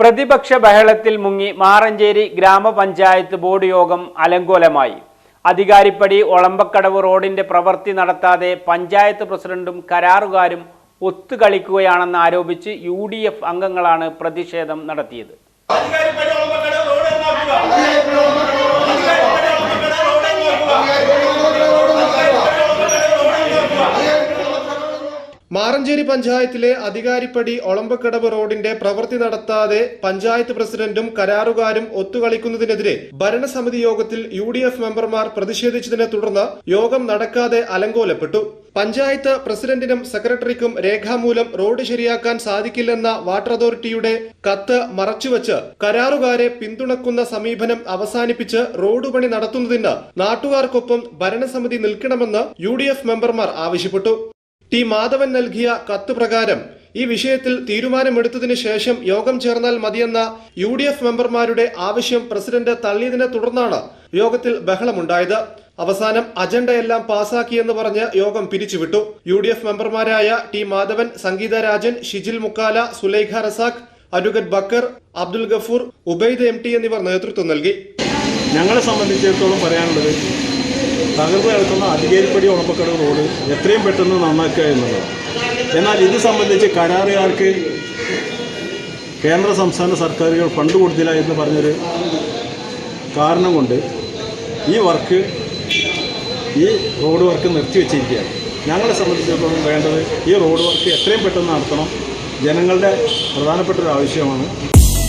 പ്രതിപക്ഷ ബഹളത്തിൽ മുങ്ങി മാറഞ്ചേരി ഗ്രാമപഞ്ചായത്ത് ബോർഡ് യോഗം അലങ്കോലമായി. അധികാരിപ്പടി ഒളമ്പക്കടവ് റോഡിന്റെ പ്രവൃത്തി നടത്താതെ പഞ്ചായത്ത് പ്രസിഡന്റും കരാറുകാരും ഒത്തുകളിക്കുകയാണെന്ന് ആരോപിച്ച് യു ഡി എഫ് അംഗങ്ങളാണ് പ്രതിഷേധം നടത്തിയത് അധികാരിപ്പടി ഒളമ്പക്കട റോഡ് എന്നാക്കുക. അധികാരിപ്പടി ഒളമ്പക്കട റോഡ് എന്നാക്കുക. മാറഞ്ചേരി പഞ്ചായത്തിലെ അധികാരിപ്പടി ഒളമ്പക്കടവ് റോഡിന്റെ പ്രവൃത്തി നടത്താതെ പഞ്ചായത്ത് പ്രസിഡന്റും കരാറുകാരും ഒത്തുകളിക്കുന്നതിനെതിരെ ഭരണസമിതി യോഗത്തിൽ യു ഡി എഫ് മെമ്പർമാർ പ്രതിഷേധിച്ചതിനെ തുടർന്ന് യോഗം നടക്കാതെ അലങ്കോലപ്പെട്ടു. പഞ്ചായത്ത് പ്രസിഡന്റിനും സെക്രട്ടറിക്കും രേഖാമൂലം റോഡ് ശരിയാക്കാൻ സാധിക്കില്ലെന്ന വാട്ടർ അതോറിറ്റിയുടെ കത്ത് മറച്ചുവെച്ച് കരാറുകാരെ പിന്തുണക്കുന്ന സമീപനം അവസാനിപ്പിച്ച് റോഡ് പണി നടത്തുന്നതിന് നാട്ടുകാർക്കൊപ്പം ഭരണസമിതി നിൽക്കണമെന്ന് യു മെമ്പർമാർ ആവശ്യപ്പെട്ടു. ടി മാധവൻ നൽകിയ കത്ത് പ്രകാരം ഈ വിഷയത്തിൽ തീരുമാനമെടുത്തതിനു ശേഷം യോഗം ചേർന്നാൽ മതിയെന്ന യു ഡി എഫ് മെമ്പർമാരുടെ ആവശ്യം പ്രസിഡന്റ് തള്ളിയതിനെ തുടർന്നാണ് യോഗത്തിൽ ബഹളമുണ്ടായത്. അവസാനം അജണ്ടയെല്ലാം പാസാക്കിയെന്ന് പറഞ്ഞ് യോഗം പിരിച്ചുവിട്ടു. യു ഡി എഫ് മെമ്പർമാരായ T Madhavan Sangeetha Rajan Shijil Mukkala Sulaikha Razak advocate Bakkar Abdul Gafoor Ubaid M T എന്നിവർ നേതൃത്വം നൽകി. ഞങ്ങളെ സംബന്ധിച്ചിടത്തോളം പറയാനുള്ളത് തകർന്നു കിടക്കുന്ന അധികാരിപ്പടി ഉണപ്പക്കട റോഡ് എത്രയും പെട്ടെന്ന് നന്നാക്കുക എന്നുള്ളത്. എന്നാൽ ഇത് സംബന്ധിച്ച് കരാറുകാർക്ക് കേന്ദ്ര സംസ്ഥാന സർക്കാരുകൾ ഫണ്ട് കൊടുത്തില്ല എന്ന് പറഞ്ഞൊരു കാരണം കൊണ്ട് ഈ വർക്ക് ഈ റോഡ് വർക്ക് നിർത്തിവെച്ചിരിക്കുകയാണ് ഞങ്ങളെ സംബന്ധിച്ചിടത്തോളം വേണ്ടത് ഈ റോഡ് വർക്ക് എത്രയും പെട്ടെന്ന് നടത്തണം. ജനങ്ങളുടെ പ്രധാനപ്പെട്ട ഒരു ആവശ്യമാണ്.